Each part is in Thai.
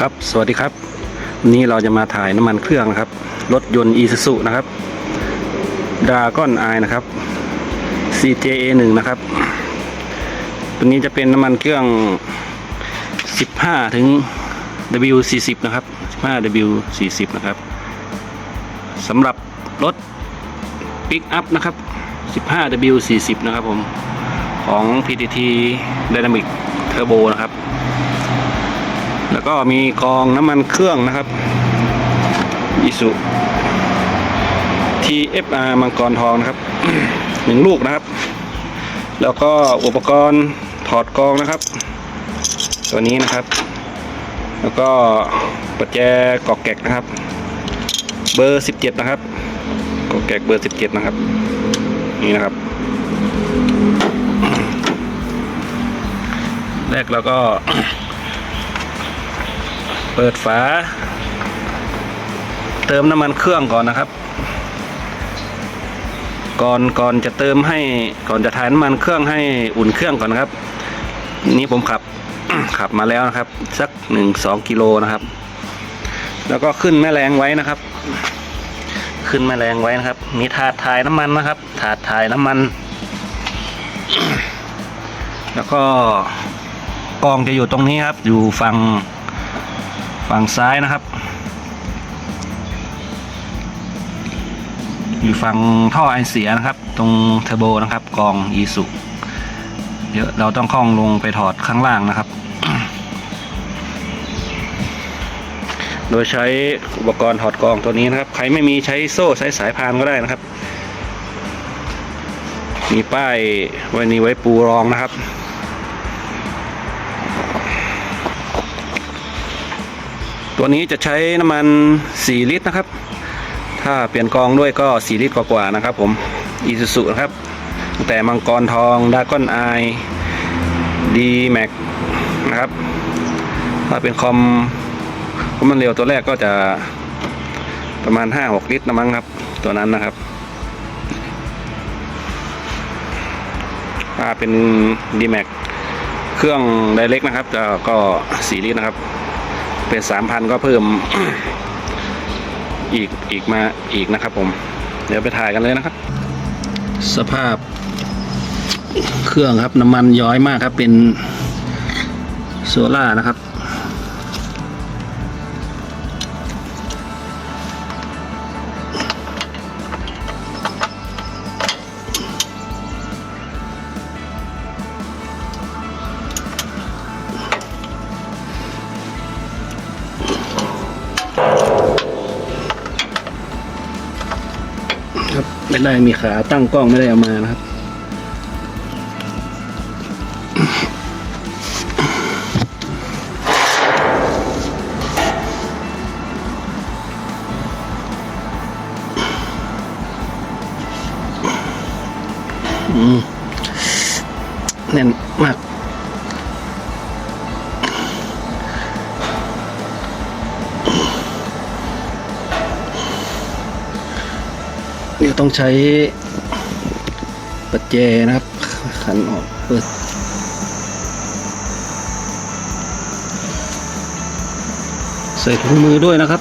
ครับ สวัสดีครับวันนี้เราจะมาถ่ายน้ำมันเครื่องนะครับ รถยนต์ i s u z u นะครับ Dragon i นะครับ CJA 1 นะครับ ตัวนี้จะเป็นน้ำมันเครื่อง 15 ถึง W40 นะครับ 15 W40 นะครับสำหรับรถปิกอัพนะครับ 15 W40 นะครับผม ของ PTT Dynamic Turbo นะครับ แล้วก็มีกองน้ำมันเครื่องนะครับอิสุ TFR มังกรทองนะครับหนึ่งลูกนะครับ แล้วก็อุปกรณ์ถอดกองนะครับ ตัวนี้นะครับ แล้วก็ประแจกอกแกกนะครับ เบอร์ 17 นะครับกอกแกกเบอร์ 17 นะครับ นี่นะครับ แรกเราก็ เปิดฝา เติมน้ำมันเครื่องก่อนนะครับ ก่อนก่อนจะเติมให้ก่อนจะถ่ายน้ำมันเครื่องให้อุ่นเครื่องก่อนนะครับ นี่ผมขับขับมาแล้วนะครับ สักหนึ่งสองกิโลนะครับ แล้วก็ขึ้นแม่แรงไว้นะครับ ขึ้นแม่แรงไว้นะครับ มีถาดถ่ายน้ำมันนะครับ ถาดถ่ายน้ำมัน แล้วก็กองจะอยู่ตรงนี้ครับ อยู่ฝั่ง ฝั่งซ้ายนะครับ อยู่ฝั่งท่อไอเสียนะครับ ตรงเทอร์โบนะครับ กองอีสุเดี๋ยวเราต้องคล้องลงไปถอดข้างล่างนะครับ โดยใช้อุปกรณ์ถอดกองตัวนี้นะครับ ใครไม่มีใช้โซ่ใช้สายพานก็ได้นะครับ มีป้ายไว้นี้ไว้ปูรองนะครับ ตัวนี้จะใช้น้ำมัน 4 ลิตรนะครับ ถ้าเปลี่ยนกองด้วยก็ 4 ลิตรกว่าๆนะครับ ผมอีซูซุนะครับแต่มังกรทองดากอนไอดีแม็กนะครับ ถ้าเป็นคอมคอมมันเร็วตัวแรกก็จะประมาณ 5-6 ลิตรนะมั้งครับ ตัวนั้นนะครับถ้าเป็นดีแม็กเครื่องไดเล็กนะครับ ก็ 4 ลิตรนะครับ เป็นสามพันก็เพิ่มอีกอีกมาอีกนะครับ ผม เดี๋ยวไปถ่ายกันเลยนะครับ สภาพเครื่องครับน้ำมันย้อยมากครับเป็นโซล่านะครับ ไม่ได้มีขาตั้งกล้องไม่ได้เอามานะครับอืมแน่นมาก ต้องใช้ปัจเจนะครับ ขันออกเปิดใส่ถุงมือด้วยนะครับ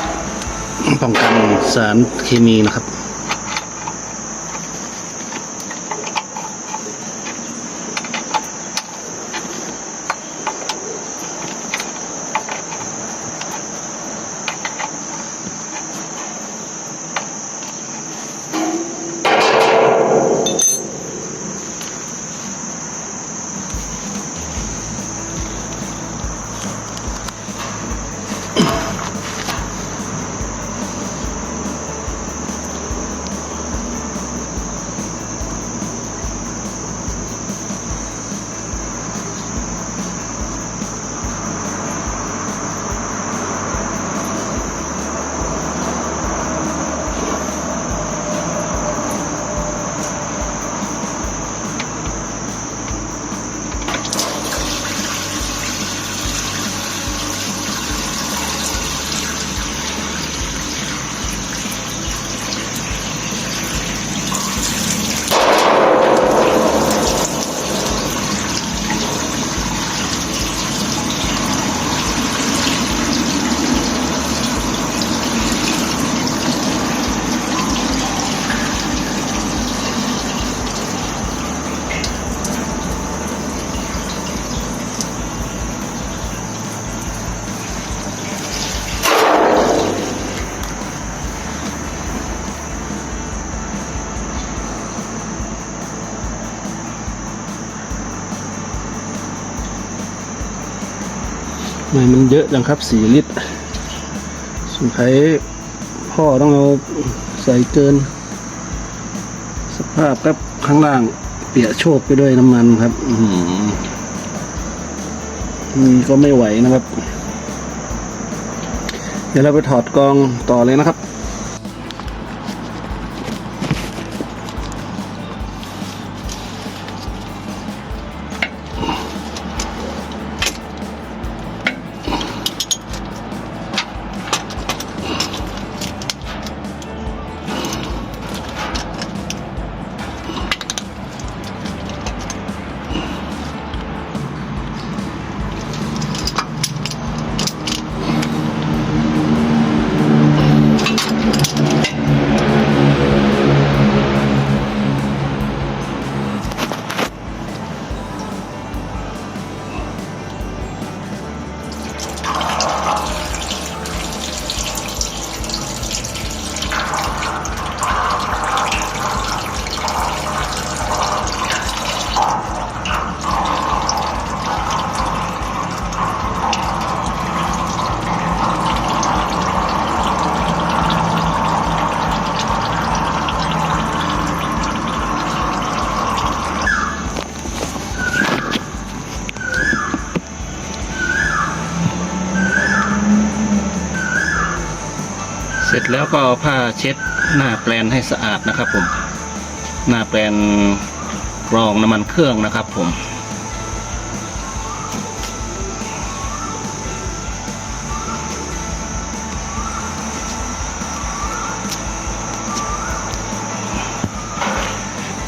ป้องกันสารเคมีนะครับ ไม่มันเยอะจังครับสี่ลิตรสงสัยพ่อต้องเอาใส่เกิน สภาพครับข้างล่างเปียกโชกไปด้วยน้ำมันครับอือหือนี่ก็ไม่ไหวนะครับ เดี๋ยวเราไปถอดกองต่อเลยนะครับ ร็จแล้วก็ผ้าเช็ดหน้าแปลนให้สะอาดนะครับผม หน้าแปลนรองน้ำมันเครื่องนะครับผม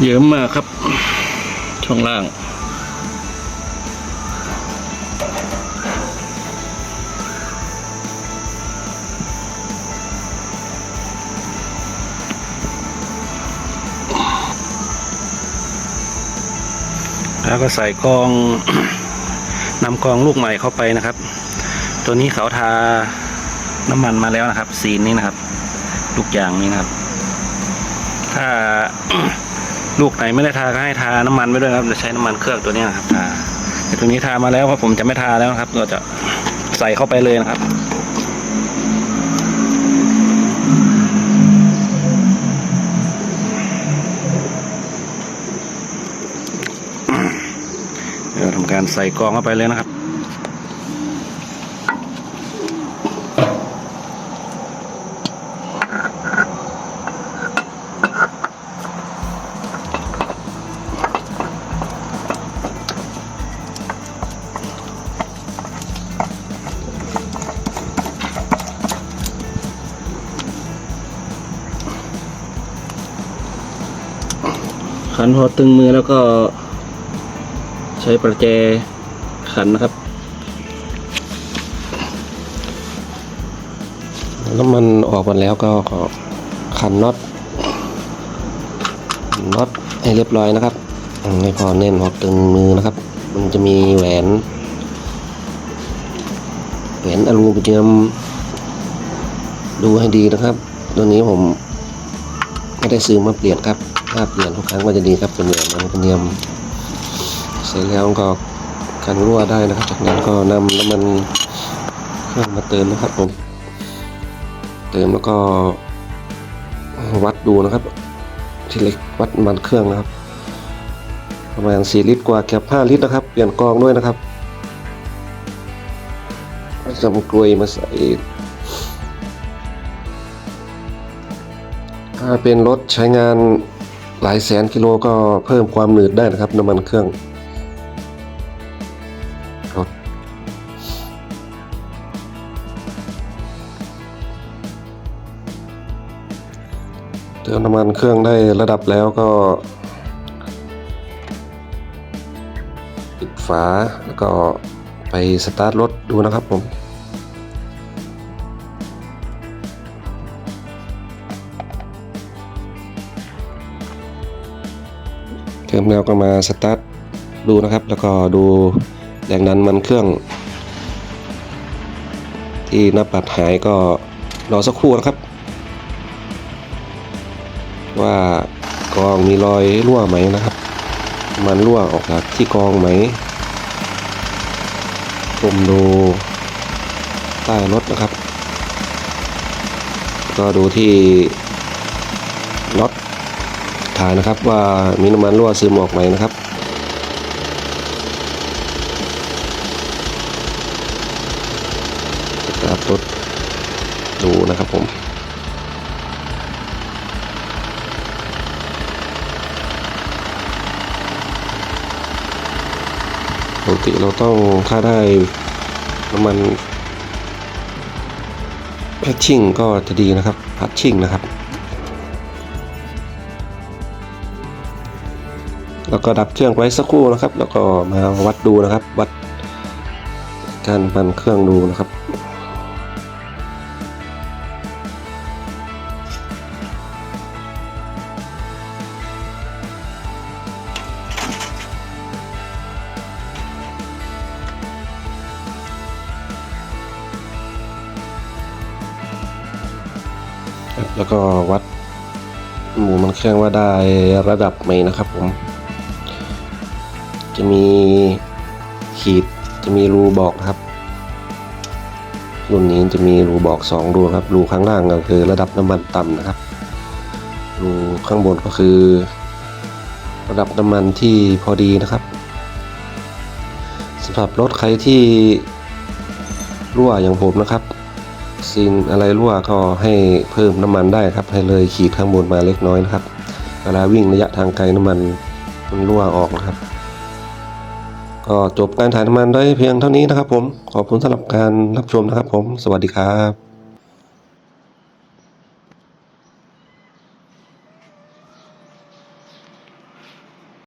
เยอะมากครับ ช่องล่าง แล้วก็ใส่กรองนำกรองลูกใหม่เข้าไปนะครับ ตัวนี้เขาทาน้ำมันมาแล้วนะครับสีนนี้นะครับ ลูกยางนี้นะครับ ถ้าลูกไหนไม่ได้ทาก็ให้ทาน้ำมันไปด้วยครับจะใช้น้ำมันเครื่องตัวนี้นะครับทาแต่ตัวนี้ทามาแล้วเพราะผมจะไม่ทาแล้วนะครับเราจะใส่เข้าไปเลยนะครับ เดี๋ยว ทำการใส่กองเข้าไปเลยนะครับขันพอตึงมือแล้วก็ ช้ประแจขันนะครับ แล้วมันออกมาแล้วก็ขันน็อตน็อตให้เรียบร้อยนะครับอืมให้พอแน่นพอตึงมือนะครับ มันจะมีแหวนแหวนอลูมิเนียมดูให้ดีนะครับ ตัวนี้ผมไม่ได้ซื้อมาเปลี่ยนครับ ถ้าเปลี่ยนทุกครั้งก็จะดีครับเป็นแหวนอลูมิเนียมเส ร็จแล้วก็กันรั่วได้นะครับ จากนั้นก็นำน้ำมันเครื่องมาเติมนะครับผม เติมแล้วก็วัดดูนะครับ ที่เล็กวัดมันเครื่องนะครับ ประมาณ 4 ลิตรกว่าเกือบ5ลิตรนะครับ เปลี่ยนกองด้วยนะครับจำกลวยมาใส่ถ้าเป็นรถใช้งานหลายแสนกิโลก็เพิ่มความหนืดได้นะครับน้ำมันเครื่อง เติมน้ำมันเครื่องได้ระดับแล้วก็ ปิดฝาแล้วก็ไปสตาร์ทรถดูนะครับผมเติมแล้วก็มาสตาร์ทดูนะครับ แล้วก็ดูแรงดันมันเครื่อง ที่หน้าปัดหายก็รอสักครู่นะครับ ว่ากองมีรอยรั่วไหมนะครับ มันรั่วออกจากที่กองไหมชมดูใต้รถนะครับ ก็ดูที่น็อตถ่ายนะครับว่ามีน้ำมันรั่วซึมออกไหมนะครับรถดูนะครับผม ปกติเราต้องถ้าได้น้ำมันแพชชิ่งก็จะดีนะครับพัชชิ่งนะครับ แล้วก็ดับเครื่องไว้สักครู่นะครับ แล้วก็มาวัดดูนะครับ วัดการมันเครื่องดูนะครับ แล้วก็วัดหมูมันเครื่องว่าได้ระดับไหมนะครับผม จะมีขีดจะมีรูบอกนะครับรุ่นนี้จะมีรูบอกสองรูครับ รูข้างล่างก็คือระดับน้ำมันต่ำนะครับ รูข้างบนก็คือ ระดับน้ำมันที่พอดีนะครับสำหรับรถใครที่รั่วอย่างผมนะครับ สิ่งอะไรรั่วก็ให้เพิ่มน้ำมันได้ครับ ให้เลยขีดข้างบนมาเล็กน้อยนะครับ เวลาวิ่งระยะทางไกลน้ำมันมันรั่วออกนะครับ ก็จบการถ่ายน้ำมันได้เพียงเท่านี้นะครับ ผมขอบคุณสำหรับการรับชมนะครับ ผมสวัสดีครับ